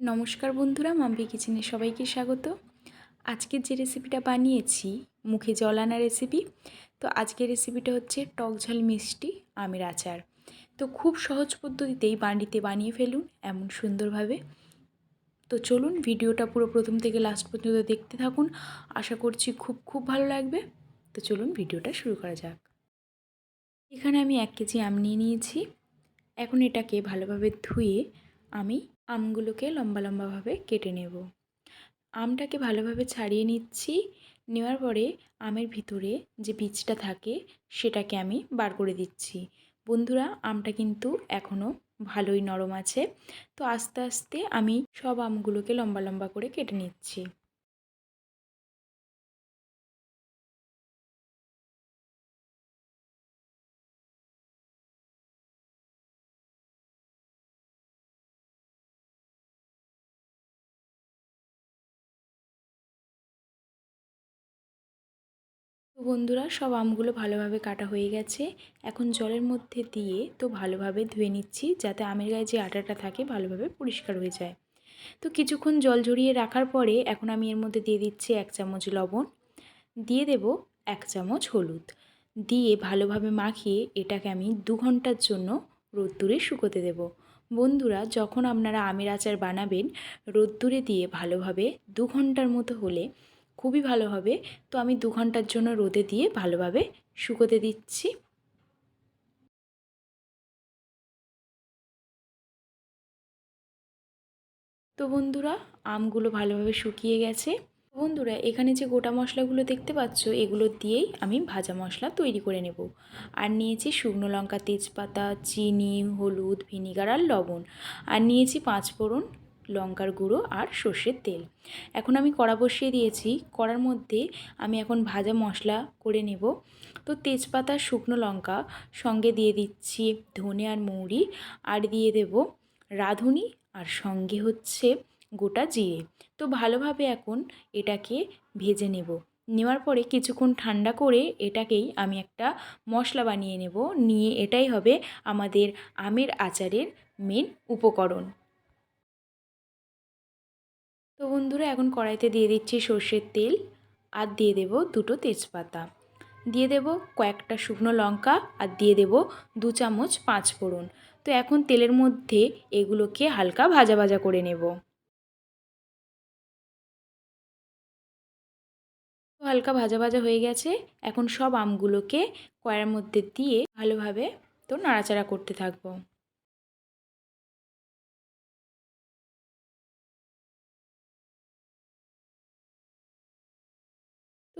নমস্কার বন্ধুরা, মাম্পি কিচেনে সবাইকে স্বাগত। আজকের যে রেসিপিটা বানিয়েছি, মুখে জল আনা রেসিপি তো আজকের রেসিপিটা হচ্ছে টক ঝাল মিষ্টি, আমের আচার। তো খুব সহজ পদ্ধতিতেই বাড়িতে বানিয়ে ফেলুন এমন সুন্দরভাবে। তো চলুন ভিডিওটা পুরো প্রথম থেকে লাস্ট পর্যন্ত দেখতে থাকুন। আশা করছি খুব খুব ভালো লাগবে। তো চলুন ভিডিওটা শুরু করা যাক। এখানে আমি এক কেজি আম নিয়ে নিয়েছি। এখন এটাকে ভালোভাবে ধুয়ে আমি আমগুলোকে লম্বা লম্বাভাবে কেটে নেব। আমটাকে ভালোভাবে ছাড়িয়ে নিচ্ছি। নেওয়ার পরে আমের ভিতরে যে বীজটা থাকে, সেটাকে আমি বার করে দিচ্ছি। বন্ধুরা, আমটা কিন্তু এখনও ভালোই নরম আছে। তো আস্তে আস্তে আমি সব আমগুলোকে লম্বা লম্বা করে কেটে নিচ্ছি। বন্ধুরা, সব আমগুলো ভালোভাবে কাটা হয়ে গেছে। এখন জলের মধ্যে দিয়ে তো ভালোভাবে ধুয়ে নিচ্ছি, যাতে আমের গায়ে যে আটাটা থাকে ভালোভাবে পরিষ্কার হয়ে যায়। তো কিছুক্ষণ জল ঝরিয়ে রাখার পরে এখন আমি এর মধ্যে দিয়ে দিচ্ছি এক চামচ লবণ, দিয়ে দেব এক চামচ হলুদ। দিয়ে ভালোভাবে মাখিয়ে এটাকে আমি দু ঘণ্টার জন্য রোদ্দুরে শুকোতে দেব। বন্ধুরা, যখন আপনারা আমের আচার বানাবেন, রোদ্দুরে দিয়ে ভালোভাবে দু ঘণ্টার মতো হলে খুবই ভালো হবে। তো আমি দু ঘণ্টার জন্য রোদে দিয়ে ভালোভাবে শুকোতে দিচ্ছি। তো বন্ধুরা, আমগুলো ভালোভাবে শুকিয়ে গেছে। বন্ধুরা, এখানে যে গোটা মশলাগুলো দেখতে পাচ্ছ, এগুলো দিয়েই আমি ভাজা মশলা তৈরি করে নেব। আর নিয়েছি শুকনো লঙ্কা, তেজপাতা, চিনি, হলুদ, ভিনিগার আর লবণ। আর নিয়েছি পাঁচ ফোড়ন লঙ্কার গুঁড়ো আর সর্ষের তেল। এখন আমি কড়া বসিয়ে দিয়েছি। কড়ার মধ্যে আমি এখন ভাজা মশলা করে নেব। তো তেজপাতা, শুকনো লঙ্কা সঙ্গে দিয়ে দিচ্ছি ধনে আর মৌরি আর দিয়ে দেব রাঁধুনি আর সঙ্গে হচ্ছে গোটা জিরে। তো ভালোভাবে এখন এটাকে ভেজে নেব। নেওয়ার পরে কিছুক্ষণ ঠান্ডা করে এটাকেই আমি একটা মশলা বানিয়ে নেব। নিয়ে এটাই হবে আমাদের আমের আচারের মেন উপকরণ। তো বন্ধুরা, এখন কড়াইতে দিয়ে দিচ্ছি সর্ষের তেল আর দিয়ে দেব দুটো তেজপাতা। দিয়ে দেব কয়েকটা শুকনো লঙ্কা আর দিয়ে দেব দু চামচ পাঁচ ফোড়ন। তো এখন তেলের মধ্যে এগুলোকে হালকা ভাজা ভাজা করে নেব। হালকা ভাজা ভাজা হয়ে গেছে। এখন সব আমগুলোকে কড়াইয়ের মধ্যে দিয়ে ভালোভাবে তো নাড়াচাড়া করতে থাকব।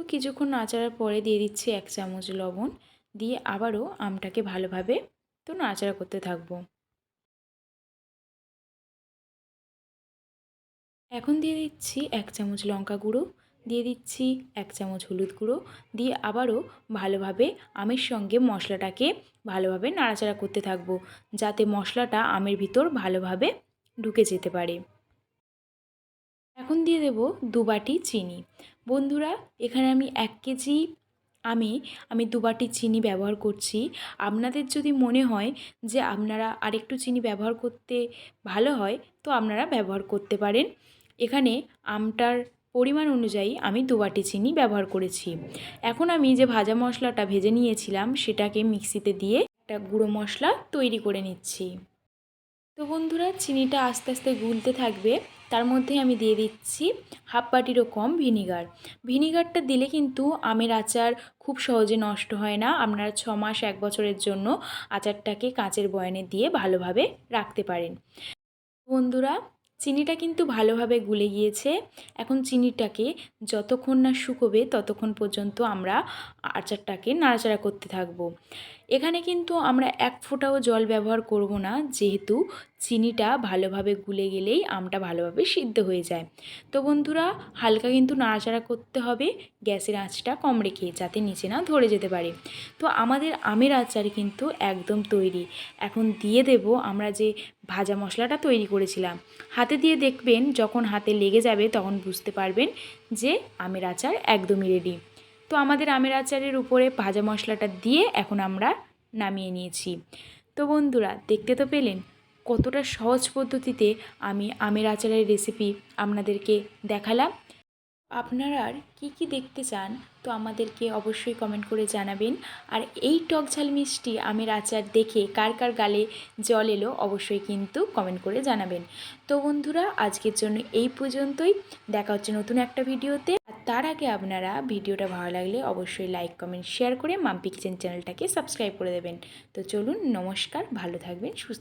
তো কিছুক্ষণ নাচাড়ার পরে দিয়ে দিচ্ছি এক চামচ লবণ, দিয়ে আবারও আমটাকে ভালোভাবে তো নাচাড়া করতে থাকব। এখন দিয়ে দিচ্ছি এক চামচ লঙ্কা গুঁড়ো, দিয়ে দিচ্ছি এক চামচ হলুদ গুঁড়ো, দিয়ে আবারও ভালোভাবে আমের সঙ্গে মশলাটাকে ভালোভাবে নাড়াচাড়া করতে থাকব, যাতে মশলাটা আমের ভিতর ভালোভাবে ঢুকে যেতে পারে। এখন দিয়ে দেব দু বাটি চিনি। বন্ধুরা, এখানে আমি এক কেজি আমি আমি দু বাটি চিনি ব্যবহার করছি। আপনাদের যদি মনে হয় যে আপনারা আরেকটু চিনি ব্যবহার করতে ভালো হয়, তো আপনারা ব্যবহার করতে পারেন। এখানে আমটার পরিমাণ অনুযায়ী আমি দু বাটি চিনি ব্যবহার করেছি। এখন আমি যে ভাজা মশলাটা ভেজে নিয়েছিলাম, সেটাকে মিক্সিতে দিয়ে একটা গুঁড়ো মশলা তৈরি করে নিচ্ছি। তো বন্ধুরা, চিনিটা আস্তে আস্তে গুলতে থাকবে। তার মধ্যে আমি দিয়ে দিচ্ছি হাফ বাটিরও কম ভিনিগার। ভিনিগারটা দিলে কিন্তু আমের আচার খুব সহজে নষ্ট হয় না। আপনারা ছ মাস, এক বছরের জন্য আচারটাকে কাঁচের বয়ানে দিয়ে ভালোভাবে রাখতে পারেন। বন্ধুরা, চিনিটা কিন্তু ভালোভাবে গুলে গিয়েছে। এখন চিনিটাকে যতক্ষণ না শুকোবে ততক্ষণ পর্যন্ত আমরা আচারটাকে নাড়াচাড়া করতে থাকব। এখানে কিন্তু আমরা এক ফোঁটাও জল ব্যবহার করব না, যেহেতু চিনিটা ভালোভাবে গুলে গেলেই আমটা ভালোভাবে সিদ্ধ হয়ে যায়। তো বন্ধুরা, হালকা কিন্তু নাড়াচাড়া করতে হবে, গ্যাসের আঁচটা কম রেখে যাতে নিচে না ধরে যেতে পারে। তো আমাদের আমের আচার কিন্তু একদম তৈরি। এখন দিয়ে দেব আমরা যে ভাজা মশলাটা তৈরি করেছিলাম। হাতে দিয়ে দেখবেন যখন হাতে লেগে যাবে তখন বুঝতে পারবেন যে আমের আচার একদমই রেডি তো আমাদের আমের আচারের উপরে ভাজা মশলাটা দিয়ে এখন আমরা নামিয়ে নিয়েছি। তো বন্ধুরা, দেখতে তো পেলেন কতটা সহজ পদ্ধতিতে আমি আমের আচারের রেসিপি আপনাদেরকে দেখালাম। আপনারা আর কী কী দেখতে চান তো আমাদেরকে অবশ্যই কমেন্ট করে জানাবেন। আর এই টক ঝাল মিষ্টি আমের আচার দেখে কার কার গালে জল এলো অবশ্যই কিন্তু কমেন্ট করে জানাবেন। তো বন্ধুরা, আজকের জন্য এই পর্যন্তই। দেখা হচ্ছে নতুন একটা ভিডিওতে তার আগে আপনারা ভিডিওটা ভালো লাগলে অবশ্যই লাইক কমেন্ট শেয়ার করে মাম্পি কিচেন চ্যানেলটাকে সাবস্ক্রাইব করে দেবেন। তো চলুন, নমস্কার, ভালো থাকবেন, সুস্থ